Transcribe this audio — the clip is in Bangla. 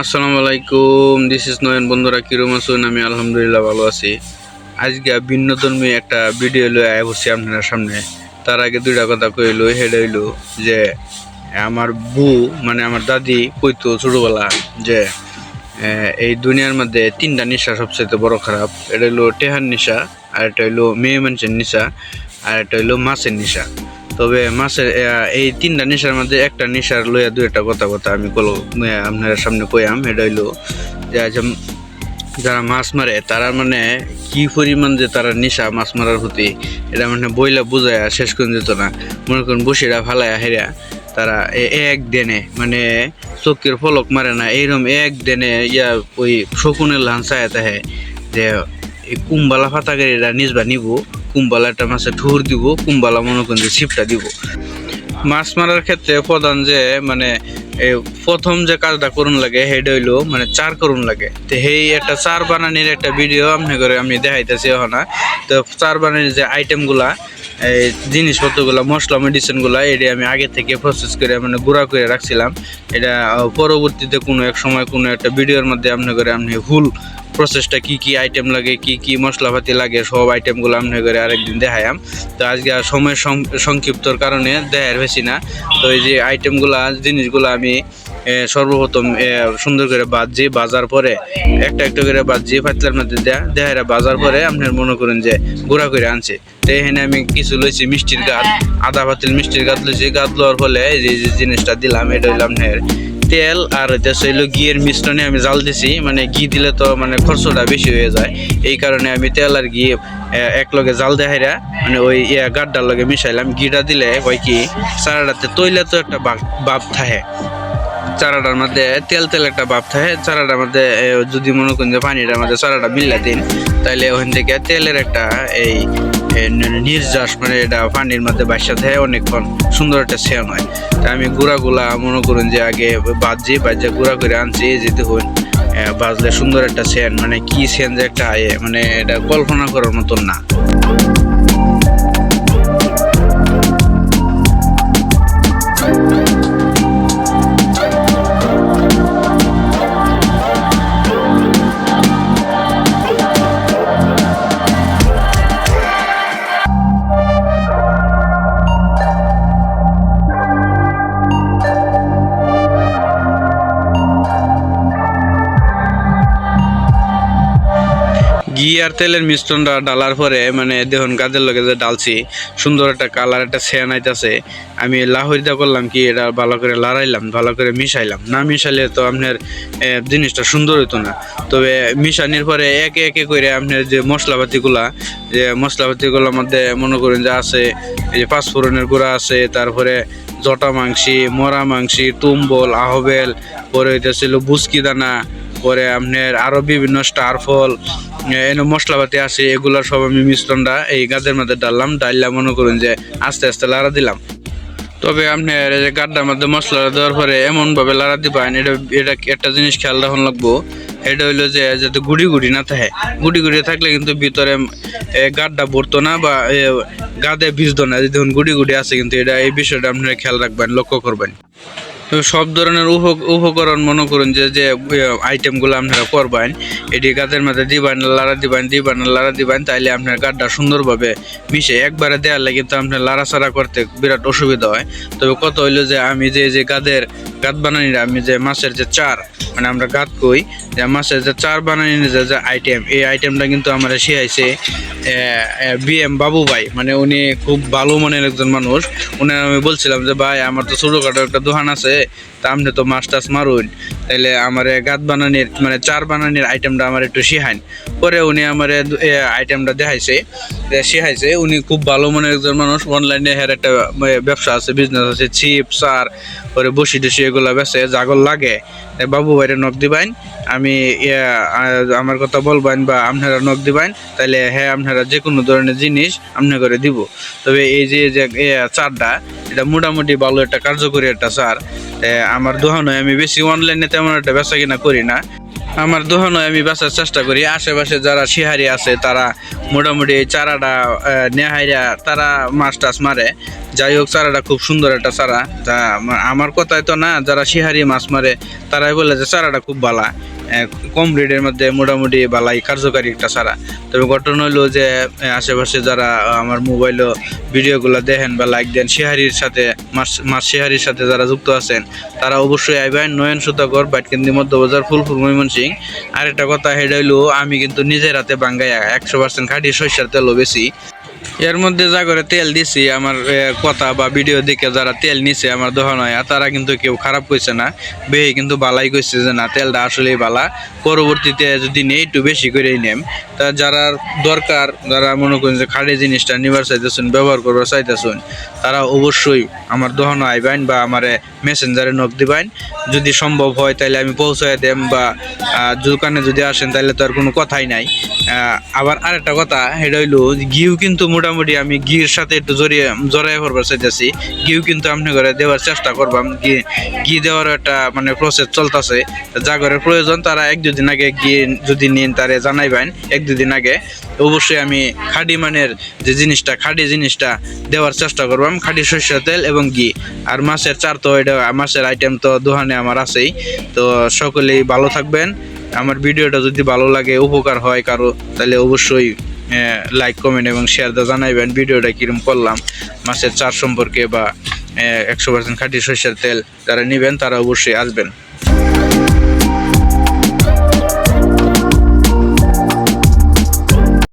আসসালামু আলাইকুম দিস ইজ নয়ন, বন্ধুরা কিরম আছেন? আমি আলহামদুলিল্লাহ ভালো আছি। আজকে বিনোদনময় একটা ভিডিও লয়ে আয় আপনার সামনে। তার আগে দুইটা কথা কইলো হেডে হইল যে, আমার বউ মানে আমার দাদি কইতো ছোটবেলা যে এই দুনিয়ার মধ্যে তিনটা নেশা সবচেয়ে বড় খারাপ। এটা হইল টেহার নেশা, আর একটা হইল মেয়ে মানুষের নেশা, আর একটা হইল মাছের নেশা। তবে মাছের এই তিনটা নেশার মধ্যে একটা নেশার লইয়া দু একটা কথা কথা আমি কল আপনার সামনে কইয়াম, এটা হইল যে যারা মাছ মারে, তারা মানে কি পরিমাণ যে তারা নেশা মাছ মারার প্রতি, এটা মানে বইলা বুঝায় শেষ করে দিত না। মনে করুন বসিরা ফালায়া হেরা তারা এক দেনে মানে চোখের ফলক মারে না এইরকম এক দেনে ইয়া ওই শকুনের লান চায় তাহে যে কুম্বালা ফাতাকারিরা নিজবা নিব কুম্বালা একটা মাছে ঠুর দিব, কুম্বালা মনে করেন যে ছিপটা দিব। মাছ মারার ক্ষেত্রে প্রধান যে মানে এ প্রথম যে কাজটা করুন লাগে সেটা হইল মানে চার করুন লাগে। তো সেই একটা চার বানানির একটা ভিডিও আপনি করে আমি দেখাইতেছি না তো চার বানানির যে আইটেমগুলা এই জিনিসপত্রগুলো, মশলা মেডিসিনগুলো এটা আমি আগে থেকে প্রসেস করে মানে গুঁড়া করে রাখছিলাম। এটা পরবর্তীতে কোনো এক সময় কোনো একটা ভিডিওর মধ্যে আপনি করে আপনি ফুল প্রসেসটা কি কি আইটেম লাগে, কি কি মশলাপাতি লাগে, সব আইটেমগুলো আপনি করে আরেকদিন দেখায়াম তো আজকে আর সময় সংক্ষিপ্তর কারণে দেখার হয়েছি না। তো এই যে আইটেমগুলা জিনিসগুলো আমি সর্বপ্রথম সুন্দর করে বাজছি বাজার পরে, একটা একটা করে বাজছি পাতলার মধ্যে দেয়া দেহারা বাজার পরে আপনার মনে করেন যে গুঁড়া করে আনছে। তো এখানে আমি কিছু লইছি মিষ্টির গাছ আদা পাতিল মিষ্টির গাছ লইছি। গাছ লওয়ার ফলে এই যে যে জিনিসটা দিলাম, এটা হইলাম আপনার তেল আর হইতেছে হইল ঘিয়ের মিশ্রণে আমি জাল দিছি। মানে ঘি দিলে তো মানে খরচটা বেশি হয়ে যায়। এই কারণে আমি তেল আর ঘি একলগে এক লগে জাল দেখাইরা মানে ওই গাড্ডার লগে মিশাইলাম। ঘিটা দিলে হয় কি সারাটাতে তৈলে তো একটা বাপ থাকে। চারাটার মধ্যে তেল তেল একটা ভাব থাকে চারাটার মধ্যে যদি মনে করেন যে পানিটার মধ্যে চারাটা মিল্লা দিন তাইলে ওখান থেকে তেলের একটা এই নির্যাস মানে এটা পানির মধ্যে বাসা থাকে অনেকক্ষণ সুন্দর একটা সেন হয়। তা আমি গুঁড়াগুলা মনে করুন যে আগে বাজছি বাজে গুঁড়া করে আনছি এই যে দেখুন এ, বাজলে সুন্দর একটা সেন মানে কি সেন যে একটা মানে এটা কল্পনা করার মতন না। ঘি আর তেলের মিশ্রণটা ডালার পরে মানে দেখুন গাছের লগে যে ডালছি সুন্দর একটা কালার একটা সেন আইতাছে। আমি লাহরিদা করলাম কি, এটা ভালো করে লড়াইলাম, ভালো করে মিশাইলাম। না মিশাইলে তো আপনার জিনিসটা সুন্দর হইতো না। তবে মিশানির পরে একে একে করে আপনার যে মশলাপাতিগুলা, যে মশলাপাতিগুলোর মধ্যে মনে করেন যে আছে, এই যে পাঁচফোড়নের গুঁড়া আছে, তারপরে জটা মাংসি, মরা মাংসি তুম্বল আহবেল, পরে হইতেছিল বুসকি দানা পরে আপনার আরও বিভিন্ন স্টার ফল এনে মশলাপাতি আছে, এগুলো সব আমি মিশ্রণটা এই গাছের মধ্যে ডাললাম ডাললাম মনে করুন যে আস্তে আস্তে লাড়া দিলাম। তবে আপনি গাড্ডার মধ্যে মশলা দেওয়ার পরে এমনভাবে লাড়া দিবেন এটা এটা একটা জিনিস খেয়াল রাখুন লাগবো। এটা হইল যে যাতে গুড়ি গুড়ি না থাকে। গুড়ি গুড়ি থাকলে কিন্তু ভিতরে এ, গাড্ডা ভরতো না বা গাদে ভিজতো না। দেখুন গুড়ি গুড়ি আছে কিন্তু এটা এই বিষয়টা আপনারা খেয়াল রাখবেন লক্ষ্য করবেন। সব ধরনের উপ- উপকরণ মনে করুন যে যে আইটেমগুলো আপনারা করবেন এটি গাছের মধ্যে দিবেন লাড়া দিবেন দিবেন লাড়া দিবেন তাইলে আপনার গাড্ডা সুন্দরভাবে মিশে। একবারে দেওয়ালে কিন্তু আপনার লাড়াচাড়া করতে বিরাট অসুবিধা হয়। তবে কত হইল যে আমি যে যে গাদের গাত বানানি আমি যে মাছের যে চার মানে আমরা গাত কই যে মাছের যে চার বানানি যে যে আইটেম এই আইটেমটা কিন্তু আমার শিখাইছে বি এম বাবু ভাই মানে উনি খুব ভালো মনের একজন মানুষ। উনি আমি বলছিলাম যে, ভাই, আমার তো ছোটোখাটো একটা দোকান আছে আপনি তো মাছ টাছ মারুন তাইলে আমার গাত বানানির মানে চার বানানির আইটেমটা আমার একটু শিহাইন পরে উনি আমার আইটেমটা দেখাইছে। যে শিখাইছে, উনি খুব ভালো মনে একজন মানুষ। অনলাইনে হের একটা ব্যবসা আছে বিজনেস আছে চিপ চার পরে বসি টসি এগুলো বেছে জাগল লাগে। বাবু ভাইরে নখ দিবেন আমি আমার কথা বলবেন বা আপনারা নখ দিবেন তাহলে হ্যাঁ আপনারা যে কোনো ধরনের জিনিস আপনার করে দিব। তবে এই যে চারটা এটা মোটামুটি ভালো একটা কার্যকরী একটা সার। আমার দোকানে আমি বেশি অনলাইনে তেমন একটা বেচা কিনা করি না। আমার দোকানে আমি বেচার চেষ্টা করি। আশেপাশে যারা শিহারি আছে তারা মোটামুটি চারাটা নেহাইরা তারা মাছ টাছ মারে। যাই হোক চারাটা খুব সুন্দর একটা চারা। তা আমার কথাই তো না যারা শিহারি মাছ মারে তারাই বলে যে চারাটা খুব আহ, কম রেটের মধ্যে মোটামুটি বালাই কার্যকারী একটা চারা তবে ঘটনা হলো যে আশেপাশে যারা আমার মোবাইলও ভিডিওগুলো দেখেন বা লাইক দেন, শিহারির সাথে মাছ শিহারির সাথে যারা যুক্ত আছেন, তারা অবশ্যই আইবেন নয়ন সুতাকর বাইটকেন্দি মধ্যবাজার, ফুলপুর, ময়মনসিং। আর একটা কথা হেডা হইল আমি কিন্তু নিজের হাতে বাঙ্গাইয়া একশো পার্সেন্ট খাঁটি সরিষার তেলও বেশি এর মধ্যে যা করে তেল দিছি, আমার কথা বা ভিডিও দেখে যারা তেল নিছে, আমার দোকান হয় তারা কিন্তু কেউ খারাপ কইছে না, বেয়ে কিন্তু বালাই কইছে যে না, তেলটা আসলেই বালা। পরবর্তীতে যদি নেই, একটু বেশি করেই নেম। তা যারা দরকার, যারা মনে করেন যে খাড়ি জিনিসটা নিবার চাইতেছেন, ব্যবহার করবার চাইতেছেন, তারা অবশ্যই আমার দোকানে আইবেন বা আমারে মেসেঞ্জারে নক দিবেন। যদি সম্ভব হয় তাহলে আমি পৌঁছায় দেম বা দোকানে যদি আসেন তাহলে তো আর কোনো কথাই নাই। আবার আরেকটা কথা, সেটা হইল, ঘিউ কিন্তু মোটামুটি আমি ঘির সাথে একটু জড়িয়ে জড়াই করবার চাইতেছি। ঘিউ কিন্তু আপনি ঘরে দেওয়ার চেষ্টা করবাম ঘি ঘি দেওয়ার একটা মানে প্রসেস চলতেছে। যা করে প্রয়োজন, তারা এক দুদিন আগে ঘি যদি নিন, তারে জানাইবেন এক দুদিন আগে। অবশ্যই আমি খাঁটি মানের যে জিনিসটা, খাঁটি জিনিসটা দেওয়ার চেষ্টা করবাম খাঁটি সরষের তেল এবং ঘি। আর মাছের চার তো এটা, মাছের আইটেম তো দোকানে আমার আছেই। তো সকলেই ভালো থাকবেন। আমার ভিডিওটা যদি ভালো লাগে, উপকার হয় কারও, তাহলে অবশ্যই লাইক কমেন্ট এবং শেয়ার জানাইবেন ভিডিওটা কিরম করলাম। মাসের চার সম্পর্কে বা একশো পার্সেন্ট খাঁটি সরষের তেল যারা নেবেন তারা অবশ্যই আসবেন।